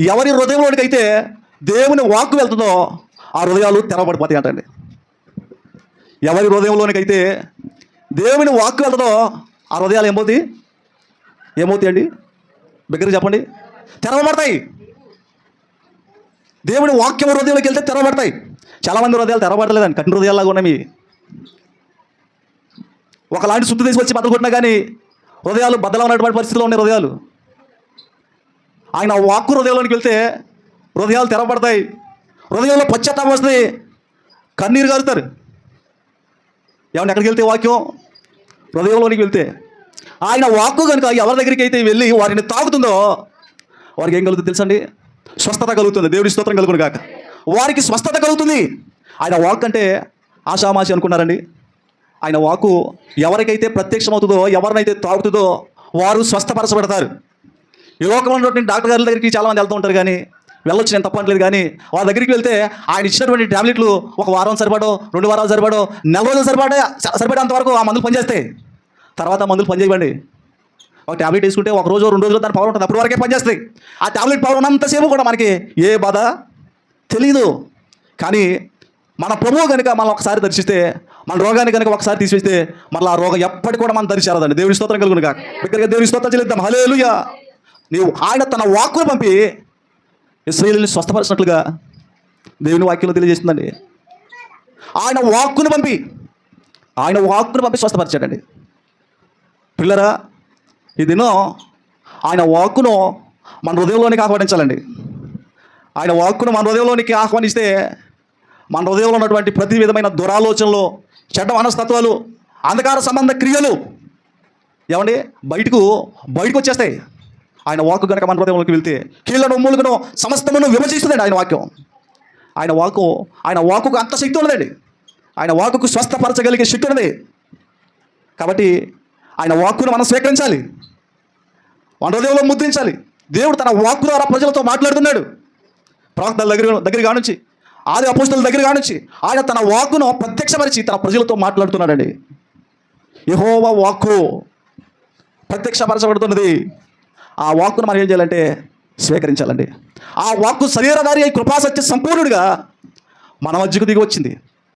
ఎవరి హృదయంలోనికి అయితే దేవుని వాక్కు వెళ్తుందో ఆ హృదయాలు తెరవబడిపోతాయి అంటండి. ఎవరి హృదయంలోనికి అయితే దేవుని వాక్కు వెళ్తుందో ఆ హృదయాలు ఏమవుతాయి ఏమవుతాయి అండి? దగ్గర చెప్పండి. తెరవబడతాయి. దేవుని వాక్యం హృదయంలోకి వెళ్తే తెరవబడతాయి. చాలామంది హృదయాలు తెరవబడలేదండి. కఠిన హృదయాల్లాగా ఉన్నాయి ఒకలాంటి శుద్ధి తీసుకొచ్చి బద్దలు కొట్టినా కానీ హృదయాలు బద్దలు ఉన్నటువంటి పరిస్థితిలో ఉన్నాయి హృదయాలు. ఆయన వాక్కు హృదయంలోనికి వెళ్తే హృదయాలు తెరబడతాయి హృదయంలో పశ్చాత్తాపం వస్తుంది. కన్నీరు కారుతారు ఏమన్నా ఎక్కడికి వెళ్తే వాక్యం? హృదయంలోనికి వెళ్తే. ఆయన వాక్కు కనుక ఎవరి దగ్గరికి అయితే వెళ్ళి వారిని తాగుతుందో వారికి ఏం కలుగుతుంది తెలుసండి? స్వస్థత కలుగుతుంది. దేవుడి స్తోత్రం కలుగును కాక వారికి స్వస్థత కలుగుతుంది. ఆయన వాక్ అంటే ఆషామాషి అనుకున్నారండి. ఆయన వాకు ఎవరికైతే ప్రత్యక్షమవుతుందో ఎవరినైతే తాగుతుందో వారు స్వస్థపరచబడతారు. ఈ లోకంలో ఉన్నటువంటి డాక్టర్ గారి దగ్గరికి చాలామంది వెళ్తూ ఉంటారు కానీ వెళ్ళొచ్చు నేను తప్పట్లేదు కానీ వాళ్ళ దగ్గరికి వెళ్తే ఆయన ఇచ్చినటువంటి టాబ్లెట్లు ఒక వారం సరిపడో రెండు వారాలు సరిపడో నెల రోజులు సరిపడే సరిపడేంతవరకు ఆ మందులు పనిచేస్తాయి. తర్వాత మందులు పనిచేయబండి ఒక టాబ్లెట్ వేసుకుంటే ఒక రోజు రెండు రోజులు దాని పవర్ ఉంటుంది. అప్పటి వరకే పనిచేస్తాయి. ఆ ట్యాబ్లెట్ పవర్ ఉన్నంతసేపు కూడా మనకి ఏ బాధ తెలీదు. కానీ మన ప్రభువు కనుక మనం ఒకసారి దర్శిస్తే మన రోగాన్ని కనుక ఒకసారి తీసివేస్తే మళ్ళీ ఆ రోగం ఎప్పటికి కూడా మనం దర్శించాలండి దేవుడి స్తోత్రం కలుగును దగ్గరగా దేవుడి స్తోత్రం చెల్లిద్దాం. హలేలుయా నీవు ఆయన తన వాక్కును పంపి ఇస్రాయేల్ని స్వస్థపరిచినట్లుగా దేవుని వాక్యంలో తెలియజేస్తుందండి. ఆయన వాక్కును పంపి ఆయన వాక్కును పంపి స్వస్థపరిచాడండి. పిల్లరా ఈ దినం ఆయన వాక్కును మన హృదయంలోనికి ఆహ్వానించాలండి. ఆయన వాక్కును మన హృదయంలోనికి ఆహ్వానిస్తే మన హృదయంలో ఉన్నటువంటి ప్రతి విధమైన దురాలోచనలు చెడ్డ మనస్తత్వాలు అంధకార సంబంధ క్రియలు ఏమండి? బయటకు బయటకు వచ్చేస్తాయి. ఆయన వాక్కు కనుక మన హృదయంలోకి వెళ్తే కీళ్ళను మూలుగును సమస్తమును విభజిస్తుందండి ఆయన వాక్యం ఆయన వాక్కు ఆయన వాక్కుకు అంత శక్తి ఉన్నదండి. ఆయన వాక్కుకు స్వస్థపరచగలిగే శక్తి ఉన్నది. కాబట్టి ఆయన వాక్కును మనం స్వీకరించాలి. మన హృదయంలో ముద్రించాలి. దేవుడు తన వాక్కు ద్వారా ప్రజలతో మాట్లాడుతున్నాడు. ప్రవక్తల దగ్గర దగ్గర కానుంచి ఆది అపోస్తుల దగ్గర కానుంచి ఆయన తన వాక్కును ప్రత్యక్షపరిచి తన ప్రజలతో మాట్లాడుతున్నాడండి. యహోవా వాక్కు ప్రత్యక్షపరచబడుతున్నది. ఆ వాక్కును మనం ఏం చేయాలంటే స్వీకరించాలండి. ఆ వాక్కు శరీరధారి అయి కృపాసత్య సంపూర్ణుడిగా మన మధ్యకు దిగి వచ్చింది.